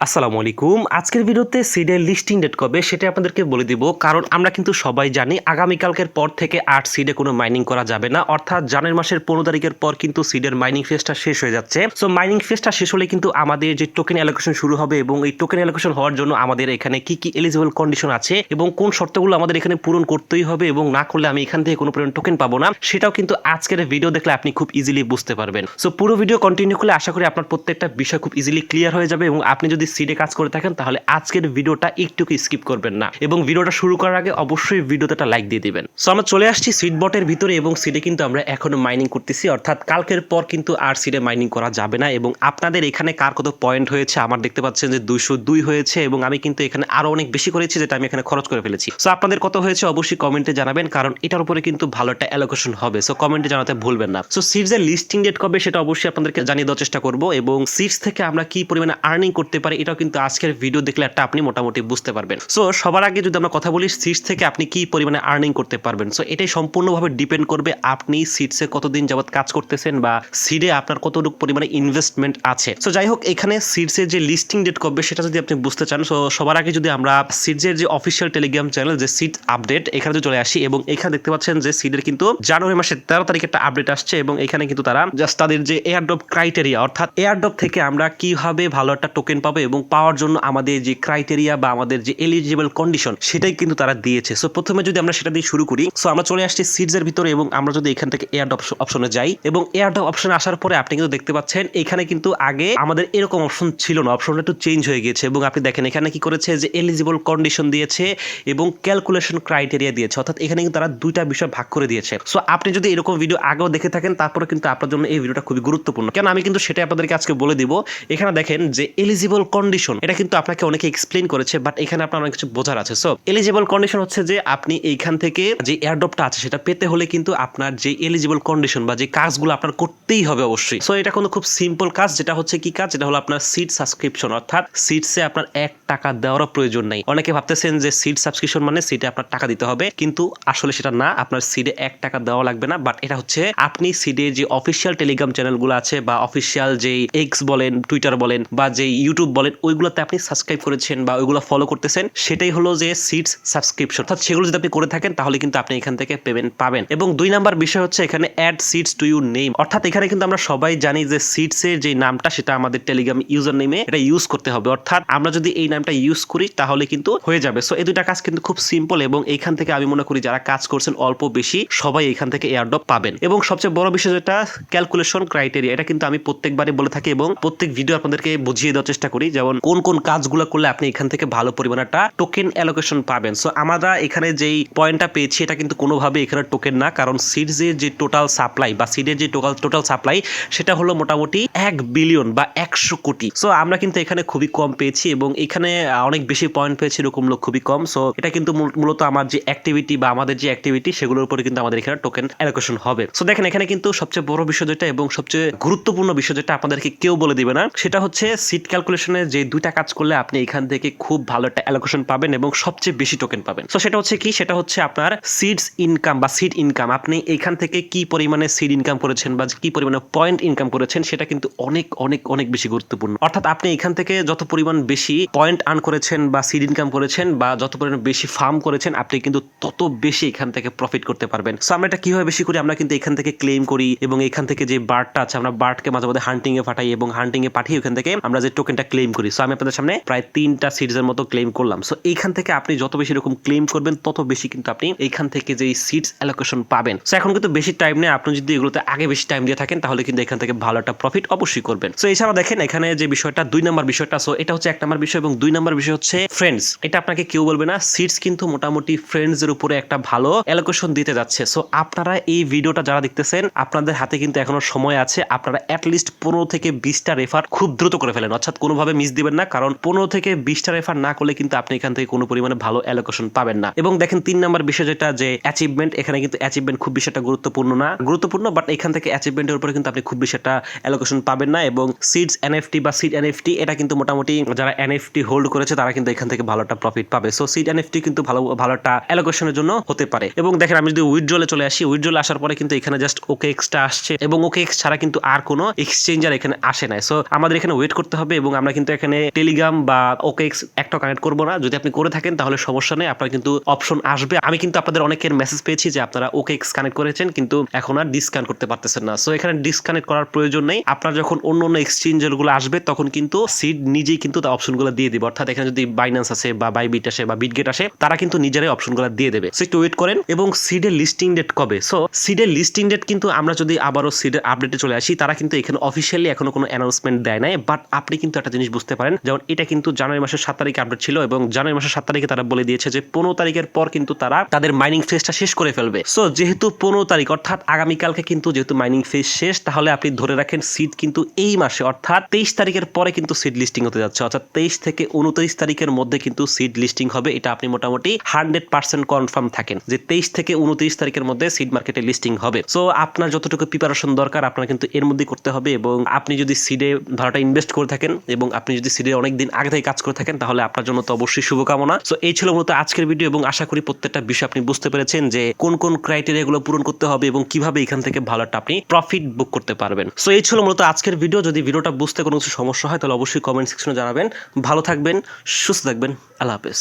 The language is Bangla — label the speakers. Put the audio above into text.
Speaker 1: আসসালামু আলাইকুম। আজকের ভিডিওতে সিডের লিস্টিং ডেট কবে সেটা আপনাদেরকে বলে দিব, কারণ আমরা কিন্তু সবাই জানি আগামীকালকের পর থেকে আট সিডে কোনো মাইনিং করা যাবে না। অর্থাৎ জানুয়ারি মাসের পনেরো তারিখের পর কিন্তু সিডের মাইনিং ফেজটা শেষ হয়ে যাচ্ছে। সো মাইনিং ফেজটা শেষ হলে কিন্তু আমাদের যে টোকেন অ্যালোকেশন শুরু হবে এবং এই টোকেন অ্যালোকেশন হওয়ার জন্য আমাদের এখানে কি কি এলিজিবল কন্ডিশন আছে এবং কোন শর্তগুলো আমাদের এখানে পূরণ করতেই হবে এবং না করলে আমি এখান থেকে কোনো পরিমাণ টোকেন পাবো না, সেটাও কিন্তু আজকের ভিডিও দেখলে আপনি খুব ইজিলি বুঝতে পারবেন। সো পুরো ভিডিও কন্টিনিউ করলে আশা করি আপনার প্রত্যেকটা বিষয় খুব ইজিলি ক্লিয়ার হয়ে যাবে এবং আপনি যদি সিডে কাজ করে থাকেন, তাহলে আজকের ভিডিওটা একটু স্কিপ করবেন না। এবং ভিডিওটা শুরু করার আগে অবশ্যই ভিডিওতে একটা লাইক দিয়ে দিবেন। সো আমরা চলে আসছি সিড বটের ভিতরে এবং সিডে কিন্তু আমরা এখনও মাইনিং করতেছি। অর্থাৎ কালকের পর কিন্তু আর সিডে মাইনিং করা যাবে না এবং আপনাদের এখানে কার কত পয়েন্ট হয়েছে, আমার দেখতে পাচ্ছেন যে দুইশো দুই হয়েছে এবং আমি কিন্তু এখানে আরও অনেক বেশি করেছি যেটা আমি এখানে খরচ করে ফেলেছি। সো আপনাদের কত হয়েছে অবশ্যই কমেন্টে জানাবেন, কারণ এটার উপরে কিন্তু ভালো একটা অ্যালোকেশন হবে। সো কমেন্টে জানাতে ভুলবেন না। সো সিটসের লিস্টিং ডেট কবে সেটা অবশ্যই আপনাদেরকে জানিয়ে দেওয়ার চেষ্টা করব এবং সিটস থেকে আমরা কি পরিমাণে আর্নিং করতে পারি এটাও কিন্তু আজকের ভিডিও দেখলে একটা আপনি মোটামুটি বুঝতে পারবেন। সো সবার আগে যদি আমরা কথা বলি সিটস থেকে আপনি কি পরিমাণে আর্নিং করতে পারবেন? সো এটাই সম্পূর্ণভাবে ডিপেন্ড করবে আপনি সিটসে কতদিন যাবত কাজ করতেছেন বা সিডে আপনার কতটুকু পরিমাণে ইনভেস্টমেন্ট আছে। সো যাই হোক, এখানে সিটসের যে লিস্টিং ডেট কবে সেটা যদি আপনি বুঝতে চান সো সবার আগে যদি আমরা সিটসের যে অফিসিয়াল টেলিগ্রাম চ্যানেল যে সিট আপডেট এখানে চলে আসি এবং এখানে দেখতে পাচ্ছেন যে সিডের কিন্তু জানুয়ারি মাসের তেরো তারিখে একটা আপডেট আসছে এবং এখানে কিন্তু তারা জাস্ট তাদের যে এয়ারড্রপ ক্রাইটেরিয়া অর্থাৎ এয়ারড্রপ থেকে আমরা কীভাবে ভালো একটা টোকেন পাবো এবং পাওয়ার জন্য আমাদের যে ক্রাইটেরিয়া বা আমাদের যে এলিজিবল কন্ডিশন সেটাই কিন্তু তারা দিয়েছে। সো প্রথমে যদি আমরা সেটা দিয়ে শুরু করি সো আমরা চলে আসছি সিডস এর ভিতরে এবং আমরা যদি এখান থেকে এয়ারড্রপ অপশনে যাই এবং এয়ারড্রপ অপশন আসার পরে আপনি কিন্তু দেখতে পাচ্ছেন, এখানে কিন্তু আগে আমাদের এরকম অপশন ছিল না। অপশনটা একটু চেঞ্জ হয়ে গিয়েছে এবং আপনি দেখেন এখানে কি করেছে যে এলিজিবল কন্ডিশন দিয়েছে এবং ক্যালকুলেশন ক্রাইটেরিয়া দিয়েছে। অর্থাৎ এখানে কিন্তু তারা দুইটা বিষয় ভাগ করে দিয়েছে। সো আপনি যদি এরকম ভিডিও আগেও দেখে থাকেন, তারপরে কিন্তু আপনার জন্য এই ভিডিওটা খুবই গুরুত্বপূর্ণ। কেন? আমি কিন্তু সেটা আপনাদেরকে আজকে বলে দিব। এখানে দেখেন যে এলিজিবল কন্ডিশন এটা কিন্তু আপনাকে অনেকে এক্সপ্লেন করেছে বাট এখানে আপনার অনেক কিছু বোঝার আছে। সো এলিজিবল কন্ডিশন হচ্ছে যে আপনি এইখান থেকে যে এয়ারড্রপটা আছে, সেটা পেতে হলে কিন্তু আপনার যে এলিজিবল কন্ডিশন বা যে কাজগুলো আপনার করতেই হবে অবশ্যই। সো এটা কোনো খুব সিম্পল কাজ, যেটা হচ্ছে কি কাজ? যেটা হলো আপনার সিট সাবস্ক্রিপশন অর্থাৎ সিটসে আপনার এক টাকা দেওয়ারও প্রয়োজন নাই। অনেকে ভাবতেছেন যে সিট সাবস্ক্রিপশন মানে সিটে আপনার টাকা দিতে হবে, কিন্তু আসলে সেটা না, আপনার সিডে এক টাকা দেওয়া লাগবে না। বাট এটা হচ্ছে আপনি সিডে যে অফিসিয়াল টেলিগ্রাম চ্যানেলগুলো আছে, বা অফিসিয়াল যে এক্স বলেন টুইটার বলেন, বা যে ইউটিউব বলেন ওইগুলোতে আপনি সাবস্ক্রাইব করেছেন বা ওইগুলো ফলো করতেছেন, সেটাই হলো যে সিটস সাবস্ক্রিপশন অর্থাৎ সেগুলো যদি আপনি করে থাকেন, তাহলে কিন্তু আপনি এখান থেকে পেমেন্ট পাবেন। এবং দুই নাম্বার বিষয় হচ্ছে এখানে add seeds to you name অর্থাৎ এখানে কিন্তু আমরা সবাই জানি যে সিটস এর যে নামটা, সেটা আমাদের টেলিগ্রাম ইউজার নেমে এটা ইউজ করতে হবে। অর্থাৎ আমরা যদি এই নামটা ইউজ করি, তাহলে কিন্তু হয়ে যাবে। সো এই দুইটা কাজ কিন্তু খুব সিম্পল এবং এইখান থেকে আমি মনে করি যারা কাজ করছেন অল্প বেশি, সবাই এখান থেকে এয়ারড্রপ পাবেন। এবং সবচেয়ে বড় বিষয় যেটা ক্যালকুলেশন ক্রাইটেরিয়া এটা কিন্তু আমি প্রত্যেকবারই বলে থাকি এবং প্রত্যেক ভিডিও আপনাদেরকে বুঝিয়ে দেওয়ার চেষ্টা করি যেমন কোন কোন কাজগুলো করলে আপনি এখান থেকে ভালো পরিমাণ একটা টোকেন অ্যালোকেশন পাবেন। সো আমরা এখানে যেই পয়েন্টটা পেয়েছি, এটা কিন্তু কোনোভাবে এখানে টোকেন না, কারণ সিডসের যে টোটাল সাপ্লাই বা সিডের যে টোটাল টোটাল সাপ্লাই সেটা হলো মোটামুটি এক বিলিয়ন বা একশো কোটি। সো আমরা কিন্তু এখানে খুবই কম পেয়েছি এবং এখানে অনেক বেশি পয়েন্ট পেয়েছি, এরকম লোক খুবই কম। সো এটা কিন্তু মূল- মূলত আমার যে অ্যাক্টিভিটি বা আমাদের যে অ্যাক্টিভিটি সেগুলোর উপরে কিন্তু আমাদের এখানে টোকেন অ্যালোকেশন হবে। সো দেখেন এখানে কিন্তু সবচেয়ে বড় বিষয় যেটা এবং সবচেয়ে গুরুত্বপূর্ণ বিষয় যেটা আপনাদেরকে কেউ বলে দিবে না। সেটা হচ্ছে সিট ক্যালকুলেশনে যে দুইটা কাজ করলে আপনি এখান থেকে খুব ভালো একটা অ্যালোকেশন পাবেন এবং সবচেয়ে বেশি টোকেন পাবেন। সো সেটা হচ্ছে কি? সেটা হচ্ছে আপনার সিডস ইনকাম বা সিড ইনকাম আপনি এখান থেকে কি পরিমাণে সিড ইনকাম করেছেন বা কি পরিমাণে পয়েন্ট ইনকাম করেছেন সেটা কিন্তু অনেক অনেক অনেক বেশি গুরুত্বপূর্ণ। অর্থাৎ আপনি এখান থেকে যত পরিমাণ বেশি পয়েন্ট আর্ন করেছেন বা সিড ইনকাম করেছেন বা যত পরিমাণ বেশি ফার্ম করেছেন, আপনি কিন্তু তত বেশি এখান থেকে প্রফিট করতে পারবেন। সো আমরা এটা কীভাবে বেশি করি? আমরা কিন্তু এখান থেকে ক্লেম করি এবং এখান থেকে যে বার্ডটা আছে, আমরা বার্ডকে মাঝে মাঝে হান্টিং এ পাঠাই এবং হান্টিং এ পাঠিয়ে ওখান থেকে আমরা যে টোকেনটা ক্লেম করি। সো আমি আপনাদের সামনে প্রায় তিনটা সিরিজের মতো ক্লেম করলাম। সো এইখান থেকে আপনি যত বেশি এরকম ক্লেম করবেন, তত বেশি কিন্তু আপনি এইখান থেকে যে সিটস অ্যালোকেশন পাবেন। সো এখন কিন্তু বেশি টাইম নেই। আপনি যদি এগুলোতে আগে বেশি টাইম দিয়ে থাকেন, তাহলে কিন্তু এখান থেকে ভালো একটা প্রফিট অবশ্যই করবেন। সো এছাড়া দেখেন, এখানে যে বিষয়টা, দুই নাম্বার বিষয়টা সো এটা হচ্ছে এক নাম্বার বিষয় এবং দুই নাম্বার বিষয় হচ্ছে ফ্রেন্ডস এটা আপনাকে কেউ বলবে না সিটস কিন্তু মোটামুটি ফ্রেন্ডস এর উপরে একটা ভালো অ্যালোকেশন দিতে যাচ্ছে। সো আপনারা এই ভিডিওটা যারা দেখতেছেন, আপনাদের হাতে কিন্তু এখনও সময় আছে। আপনারা অ্যাটলিস্ট পনেরো থেকে বিশটা রেফার খুব দ্রুত করে ফেলেন। অর্থাৎ কোনোভাবে মিস দিবেন না, কারণ পনেরো থেকে বিশটা রেফার না করলে কিন্তু আপনি এখান থেকে কোনো পরিমাণে ভালো অ্যালোকেশন পাবেন না। এবং দেখেন তিন নাম্বার বিষয় যেটা, যে অ্যাচিভমেন্ট এখানে কিন্তু অ্যাচিভমেন্ট খুব বেশি একটা গুরুত্বপূর্ণ না। গুরুত্বপূর্ণ বাট এখান থেকে অ্যাচিভমেন্টের উপরে কিন্তু আপনি খুব বেশি একটা অ্যালোকেশন পাবেন না, এবং সিডস এনএফটি বা সিড এনএফটি এটা কিন্তু মোটামুটি যারা এনএফটি হোল্ড করেছে, তারা কিন্তু এখান থেকে ভালো একটা প্রফিট পাবে। সো সিড এনএফটি কিন্তু ভালো ভালো একটা অ্যালোকেশনের জন্য হতে পারে। এবং দেখেন, আমি যদি উইথড্রলে চলে আসি উইথড্রলে আসার পরে কিন্তু এখানে জাস্ট ওকে এক্সটা আসছে, এবং ওকে এক্স ছাড়া কিন্তু আর কোনো এক্সচেঞ্জার এখানে আসে নাই। সো আমাদের এখানে ওয়েট করতে হবে, এবং আমরা কিন্তু কিন্তু এখানে টেলিগ্রাম বা ওকেক্স একটা কানেক্ট করব না। যদি আপনি করে থাকেন, তাহলে সমস্যা নেই। আপনার কিন্তু অপশন আসবে। আমি কিন্তু আপনাদের অনেকের মেসেজ পেয়েছি যে আপনারা ওকেক্স কানেক্ট করেছেন, কিন্তু এখন আর ডিসকানেক্ট করতে পারতেছেন না। সো এখানে ডিসকানেক্ট করার প্রয়োজন নেই। আপনার যখন অন্য অন্য এক্সচেঞ্জেরগুলো আসবে, তখন কিন্তু সিড নিজেই কিন্তু তার অপশনগুলো দিয়ে দিবে। অর্থাৎ এখানে যদি বাইন্যান্স আসে বা বাইবিট আসে বা বিটগেট আসে, তারা কিন্তু নিজেরাই অপশনগুলো দিয়ে দেবে। সো একটু ওয়েট করেন এবং সিডের লিস্টিং ডেট কবে? সো সিডের লিস্টিং ডেট কিন্তু আমরা যদি আবারও সিডের আপডেটে চলে আসি, তারা কিন্তু এখানে অফিসিয়ালি এখনও কোনো অ্যানাউন্সমেন্ট দেয় নাই। বাট আপনি কিন্তু একটা জিনিস বুঝতে পারেন। যেমন এটা কিন্তু জানুয়ারি মাসের সাত তারিখে আপডেট ছিল এবং জানুয়ারি মাসের সাত তারিখে তারা বলে দিয়েছে যে পনেরো তারিখের পর কিন্তু তারা তাদের মাইনিং ফেজটা শেষ করে ফেলবে। সো যেহেতু পনেরো তারিখ, অর্থাৎ আগামীকালকে কিন্তু যেহেতু মাইনিং ফেজ শেষ, তাহলে আপনি ধরে রাখেন সিট কিন্তু এই মাসে, অর্থাৎ তেইশ তারিখের পরে কিন্তু সিট লিস্টিং হতে যাচ্ছে। অর্থাৎ তেইশ থেকে উনত্রিশ তারিখের মধ্যে কিন্তু সিট লিস্টিং হবে। এটা আপনি মোটামুটি হান্ড্রেড পার্সেন্ট কনফার্ম থাকেন যে তেইশ থেকে উনত্রিশ তারিখের মধ্যে সিট মার্কেটে লিস্টিং হবে। সো আপনার যতটুকু প্রিপারেশন দরকার, আপনার কিন্তু এর মধ্যে করতে হবে এবং আপনি যদি সিডে ভাড়াটা ইনভেস্ট করে থাকেন এবং আপনি যদি সিরিয়াল অনেক দিন আগে থেকে কাজ করে থাকেন, তাহলে আপনার জন্য তো অবশ্যই শুভকামনা। তো এই ছিল মূলত আজকের ভিডিও এবং আশা করি প্রত্যেকটা বিষয় আপনি বুঝতে পেরেছেন যে কোন কোন ক্রাইটেরিয়া গুলো পূরণ করতে হবে এবং কীভাবে এখান থেকে ভালো একটা আপনি প্রফিট বুক করতে পারবেন। সো এই ছিল মূলত আজকের ভিডিও যদি ভিডিওটা বুঝতে কোনো কিছু সমস্যা হয়, তাহলে অবশ্যই কমেন্ট সেকশনে জানাবেন। ভালো থাকবেন, সুস্থ থাকবেন। আল্লাহ হাফেজ।